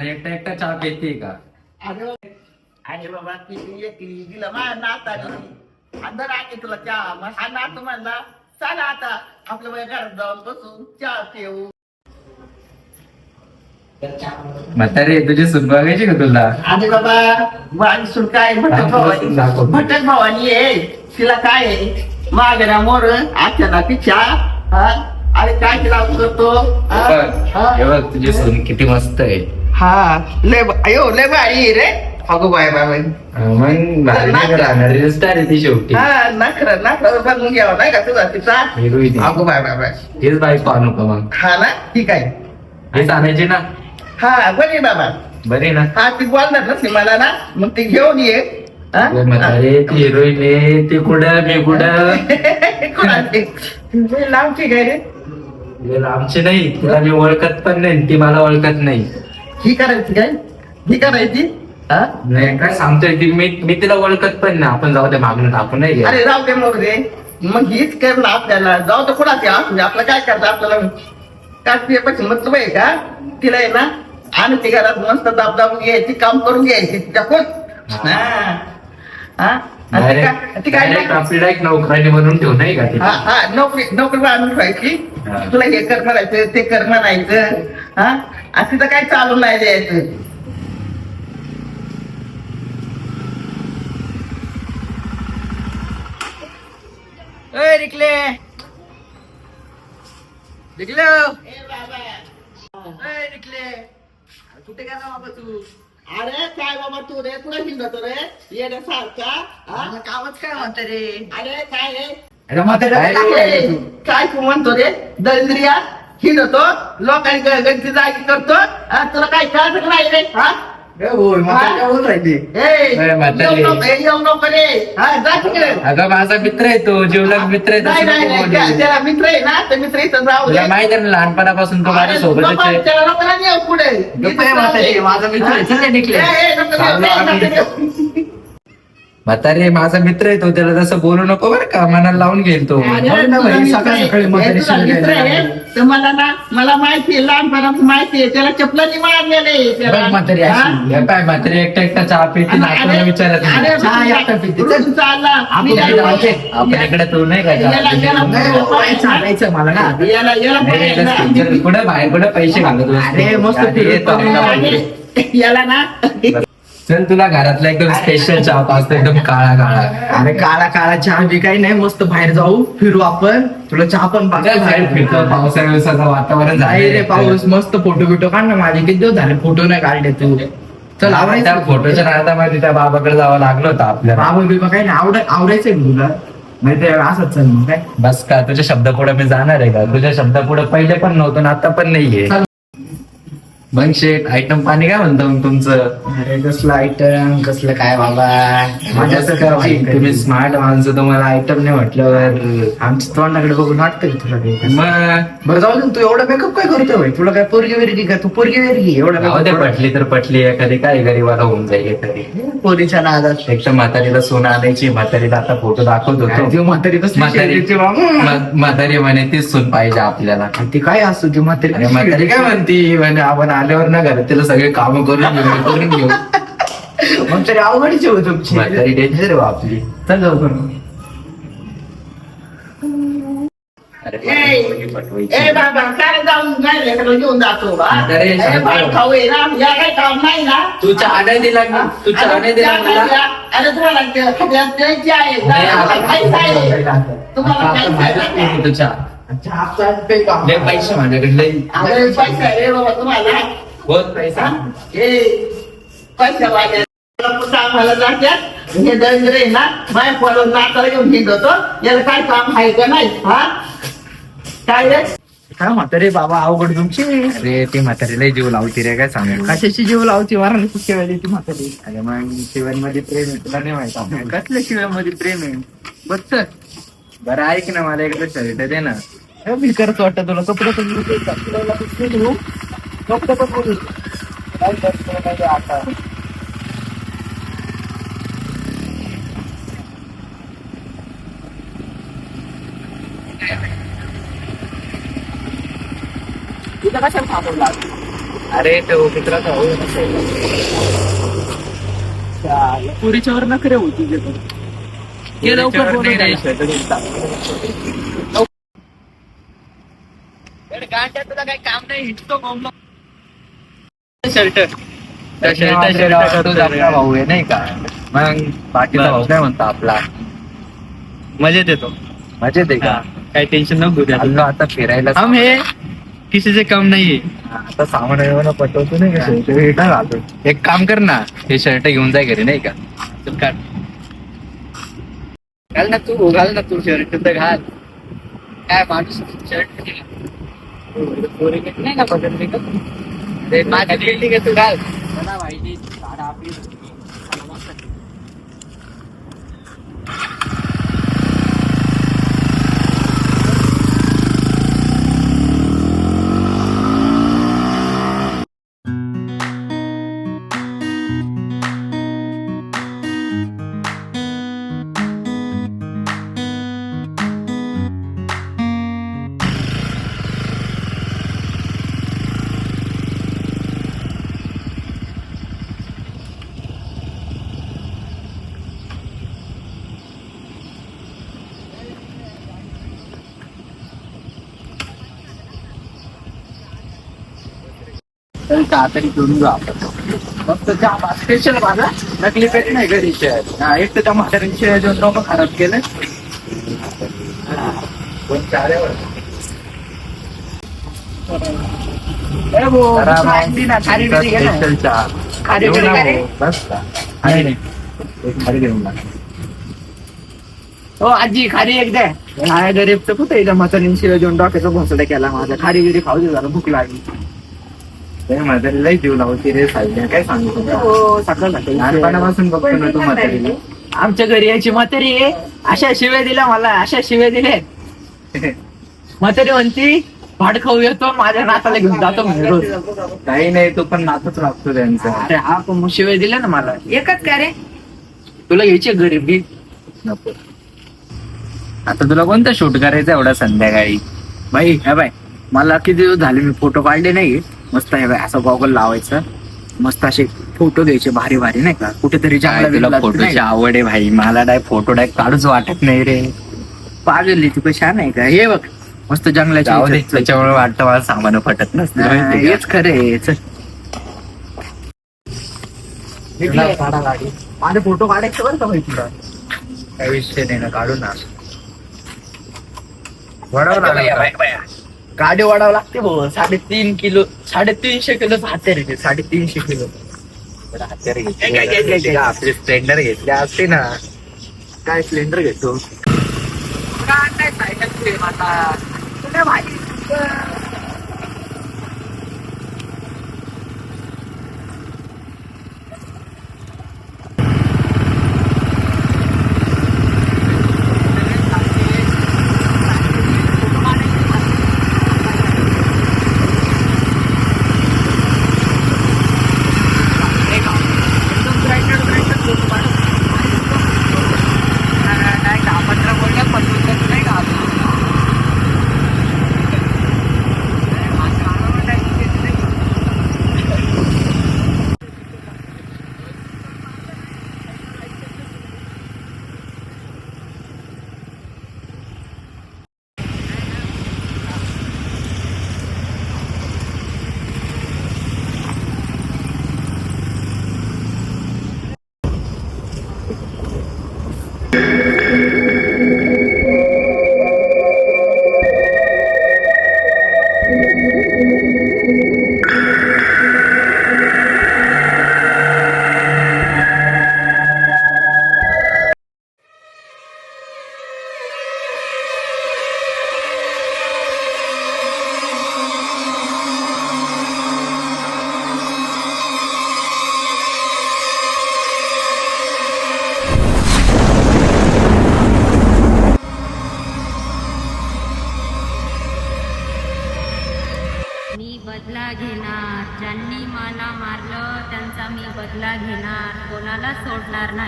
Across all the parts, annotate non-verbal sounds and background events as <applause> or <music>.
म्हातारे एकटा एकटा चहा पिते का? अरे अरे बाबा किती एकली दिला माझ्या नाताने. अंदर आहे तुला चहा. मग हा नात म्हणला चला आता आपल्या बाई घरात जाऊन बसून चहा पिऊ. म्हातारे तुझी सून बघायची का तुला? अरे बाबा माझी सुन काय? भटक भावानी. भटक भावानी आहे. तिला काय आहे? मागण्या मोर आजच्या नाती चहा हा? अरे काय तिला करतो? हे बघ तुझी सून किती मस्त आहे. हा लय अयो लय भारी रे. अगो बाय बाय बाय. मग भारी नाही का राहणार रील स्टार आहे ती शेवटी. हा नखर नखर बघून घ्यावा नाही का तुझा तिचा? हिरो आहे ती. अगो बाय बाय बाय. हेच बाईक मग. हा ना? ठीक आहे. हेच आणायची ना? हा बरी बाबा. बरी ना? हा ती बोलणार नसली मला ना? मग ती घेऊन ये. हा? अरे म्हातारे ती हिरोईन आहे ती कुठं मी कुठं? कोणाची? लय लांबची काय रे? आमची नाही तिला मी ओळखत पण नाही ती मला ओळखत नाही. ही करायची काय? ही करायची? हा? नाही काय सांगतोय ती मी मी तिला ओळखत पण नाही. आपण जाऊ दे मागणं टाकून नाही अरे राव दे मग रे. मग हीच कर ना आपल्याला. जाऊ तर कोणाची म्हणजे आपलं काय करतं आपल्याला? काय पियापासून मतलब आहे का? तिला आहे ना आणि ती घरात मस्त दाब दाबून घ्यायची काम करून घ्यायची. तिच्याकडून हा. हा? डायरेक्ट नोकराने बनवून ठेवू नाही का हा ती? हा नोकरी नोकरी आणून ठेवायची हा. तुला हे कर म्हणायचं ते कर म्हणायचं. हा? आणि तिथं काय चालू नाही द्यायचं. निकले ए निकले कुठे गेला बाबा तू? अरे काय बाबा तू रे? कुठे हिंडतो रे? येण्यासारखा कामच काय म्हणतो रे? अरे काय रे अरे म्हातारे काय काय रे? काय तू म्हणतो रे? दरिद्रिया हिंडतो लोकांनी गणती जागी करतो हा, तुला काय कळत नाही रे हा? हा? अगं माझा मित्र आहे तो जीवलग मित्र आहे त्याला मित्र आहे ना ते मित्र इथं जाऊ. तुला माहिती आहे ना लहानपणापासून तो माझ्या सोबतच नको, आहे. त्याला पुढे. माझा मित्र म्हातारे माझा मित्र आहे तो त्याला तसं बोलू नको बरं का मनाला लावून घेईल तो अरे, ना सकाळी आहे. सकाळी म्हातारी आहे. तर मला ना मला माहिती आहे लहानपणापासून माहिती आहे त्याला चपलानी मारलेले बघ म्हातारी अशी. हे पाय म्हातारे एकटा एकटा चहा पिते नातवाला विचारत नाही चहा एकटा पिते. चल. चालला आपण मी इकडे जातो. जायचे. आपण इकडे तू नाही का चहा याला- पिते? याला- नाही, हो, बाई, चालायचं मला ना याला नाही, कुठं बाहेर कुठं पैसे घालत बसतो? अरे, मस्त आपला आहे. याला ना चल तुला घरातला एकदम स्पेशल चहा पाचतो एकदम काळा काळा. अरे काळा काळा चहा बी काही नाही मस्त बाहेर जाऊ फिरू आपण. तुला चहा पण चल बाहेर फिरतो पावसा दिवसाचं वातावरण नाही रे. पाऊस मस्त फोटो बिटो काढ ना माझे. किती दिवस झाले फोटो नाही काढले तू? चल आवडायचं फोटोच्या नादामध्ये त्या बाबाकडे जावं लागलं होतं आपल्याला. बाबा बिबा काही नाही आवड आवडायचंय तुला. नाही ते असंच चल मग काय? बस का तुझ्या शब्द पुढे मी जाणार आहे का? तुझ्या शब्द पुढे पहिले पण नव्हतं आणि आता पण नाहीये. मग शेट आयटम पाणी काय म्हणतो मग तुमचं? अरे कसलं आयटम कसलं काय बाबा? तुम्ही स्मार्ट माणसं तुम्हाला आयटम नाही म्हटल्यावर. आमच्या तोंडाकडे बघून वाटतं का तुला काही? मग? बरं जाऊ दे ना, तू एवढा मेकअप काय करतोय बाई? तुला काय पोरगी वेरगी का? तू पोरगी वेरगी एवढा जाऊ दे makeup पटली तर पटली एखादी काय गरीबाला होऊन जाईल एखादी? पोरीच्या नादात. एक तर म्हातारीला सोनं आणायची म्हातारीला आता फोटो दाखवत होतो ती म्हातारी कसली म्हातारी शेरडीची बाबा. म्हा- म्हातारी म्हणे तीच सून पाहिजे आपल्याला. आणि ती काय असतो ती म्हातारी म्हातारी काय म्हणती? म्हणे आपण आल्यावर ना घरात तिला सगळे काम करून <laughs> घेऊ हे करून घेऊ. मग तरी अवघडीची हो तुमची. म्हातारी डेंजर आहे बा आपली. चल जाऊ पण. अरे हो. खाऊ आहे ना. तू चहा दिला? तू चहा दिला अरे, तुम्हाला तुम्हाला लय पैसे माझ्याकडे लय अरे पैसा बाबा तुम्हाला बहुत पैसा? हा? ए पैसा वाले. आम्हाला जात्यात हे दरिद्र आहे ना बाय पडून नाताला घेऊन हिंडतो याला काय काम आहे का नाही? हा? काय रे? काय म्हातारे बाबा अवघड तुमची. अरे ती म्हातारीला जीव लावती रे काय सांगू? कशाची जीव लावती? वारा कुठच्या वेळी ती म्हातारी? अरे मग शिवांमध्ये प्रेम आहे तुला नाही माहीत. कसल्या शिव्यामध्ये प्रेम आहे? बस बरं ऐक ना मला एकदा शर्ट दे ना. मी करतो वाटतं तुला कपडे पण घेऊ घेऊ? कपडे पण बघू. काय करतो नाही आता तुझं कशाला थांबवला अरे तो मित्राचा ना तो. पुरीच्यावर नखरे होती पण. ये लवकर त्याच्यावर बोलव नाही रे, त्याला. shirt घेऊन टाक. अरे गांड्या, तुला काही काम नाही हिंडतो बोंबलो. शर्ट त्या shirt- shirt तोच आपला भाऊ आहे नाही का? मग बाकीचा. भाऊ काय म्हणतो आपला? मजेत येतो मजेत आहे का? काही टेन्शन नको चाललो आता फिरायला हम हे किसीचे काम नाहीये आता सामान पटवतो नाही का घालतो एक काम कर ना हे शर्ट घेऊन जाय घरी नाही का? चल काढ. घाल ना तू घाल ना तू शर्ट तर घाल. काय माणूस शर्ट नाही का? बदलले का? ते माझी बिल्डिंग आहे तू? घाल भाईजी झाडं आपली तातरी घेऊन जाऊ आपण. फक्त चहा स्पेशल माझा नकली पेट नाही घरी शेअर हा एक तर त्या म्हाताऱ्यांनी शेअर देऊन डोकं खराब केलं. जा. हो आजी खारी एक द्या हा गरीबचं कुठे इथं म्हातारीने शिवाय देऊन डोक्याचा भोसडा केला माझा. खारी बिरी खाऊ दे जरा भूक लागली. ते म्हातारी लई जीव लावते रे साईडला काय सांगू तुला? हो सकाळ सकाळी लहानपणापासून बघतो ना तू म्हातारीला आमच्या घरी यायची म्हातारी. आहे अशा शिव्या दिल्या मला अशा शिव्या दिले म्हातारी म्हणती भाड खाऊ येतो माझ्या नाताला घेऊन जातो म्हणे रोज. काही नाही तू पण नातच लागतो त्यांचा. अरे हा पण मग शिव्या दिल्या ना मला. एकच का रे? तुला घ्यायची गरीबी नको. आता तुला कोणतं शूट करायचं एवढा संध्याकाळी? बाई हे बाय मला किती दिवस झाले मी फोटो काढले नाही मस्त हे बाय असं गॉगल लावायचं मस्त असे फोटो घ्यायचे भारी भारी नाही का कुठेतरी तुला फोटोची? आवड आहे भाई मला डाय फोटो डाय काढूच वाटत नाही रे पागल तू कशा छान आहे का हे बघ मस्त जंगलाच्या जाऊ दे ह्याच्यात चल. त्याच्यामुळे वाटतं मला सामान पटत नसतं हा, माहिती का? हेच खरं आहे चल तुला काढा गाडी. माझे फोटो काढायचे बरं का भाई तुला काही विषय नाही ना काढू ना वडावं लागेल का? गाडी वाढावं लागते भाऊ. साडेतीन किलो साडेतीनशे किलो हाते रे ते, साडेतीनशे किलो. हत्यार घेतली. घे. आपली स्प्लेंडर घेतली असते ना. काय सिलेंडर घेतो? मी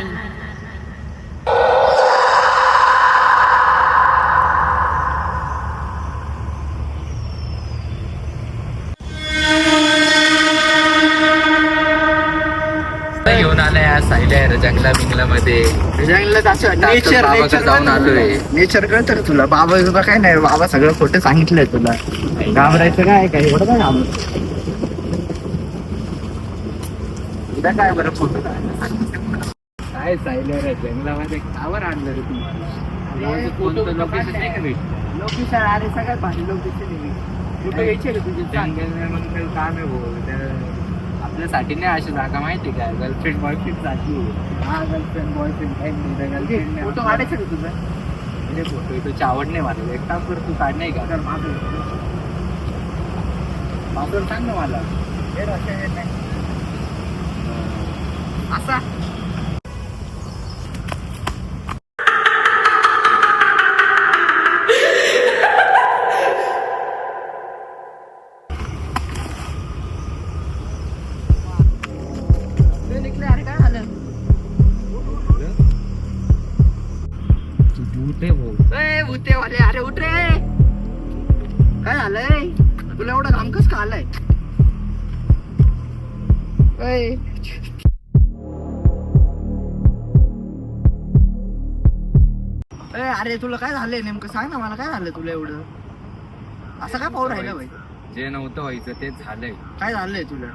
नाही. आलाय जंगला बिंगला मध्ये नेचर नेचर जाऊन आलोय. नेचर तुला. बाबा तुला काय नाही बाबा सगळं खोटं सांगितलंय तुला. घाबरायचं काय काय एवढं काय काय बरं खोट काय सायल्या रे जंगलामध्ये कावर आणलं रे कोणतं location नाही. का भेटलं? लोकेशन अरे सगळ्यात भारी लोकेशन कुठे यायचे रे तुझे जंगल मग काही काम आहे भाऊ. त्या- आपल्यासाठी नाही अशी जागा माहिती का? गर्लफ्रेंड बॉयफ्रेंडसाठी हा गर्लफ्रेंड बॉयफ्रेंड काही नाही. गर्लफ्रेंड फोटो काढायचे रे तुझं? अरे फोटो तुझी आवड नाही मला. एक काम कर तू काढ नाही का? तर माझं सांग ना मला. असा. आलाय. अरे तुला काय झालंय नेमकं? सांग ना मला काय झालं तुला एवढं? असं काय पाहू राहिलं भाई जे नव्हतं व्हायचं तेच झालंय. काय झालंय तुला?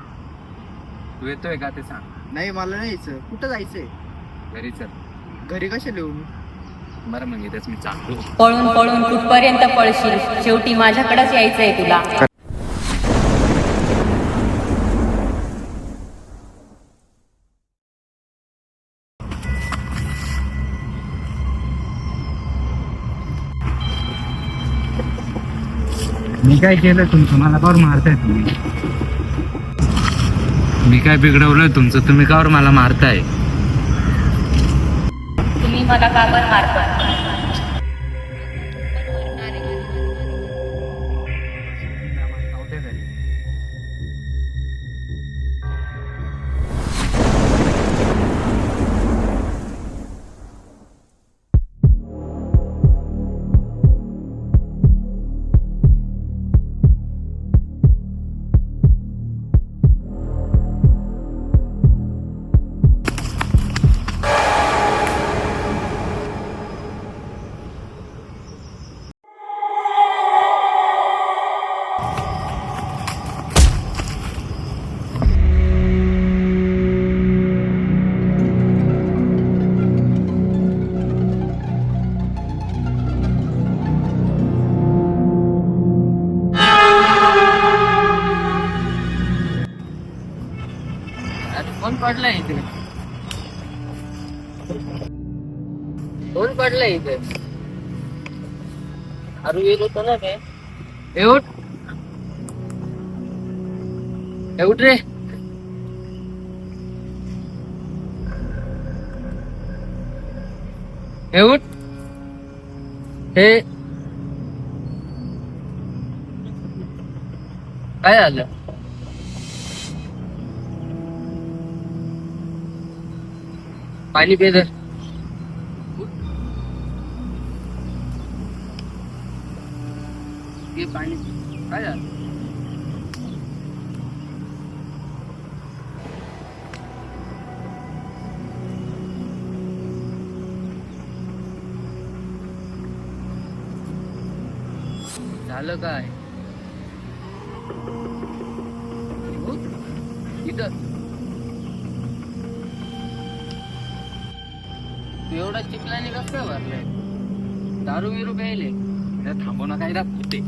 तू येतोय का ते सांग. नाही मला नाही यायचं. कुठं जायचंय? घरी चल. घरी कशा लिहू बरं मग इथेच मी चालतो पळून पळून कुठपर्यंत पळशील? शेवटी माझ्याकडेच यायचंय तुला. मी काय केलं तुमचं? मला कावर मारताय तुम्ही. मी काय बिघडवलंय तुमचं? तुम्ही कावर मला मारताय? तुम्ही मला का मारताय. दोन पडलं इथे. अरे येत होत ना ते. ए उठ. रे. ए हे. काय झालं? पाणी पे जर पाणी काय झालं? झालं काय? इथं एवढा चिखलाने कसं काय दारू बिरू प्यायले. थांबवणं काय राहत होते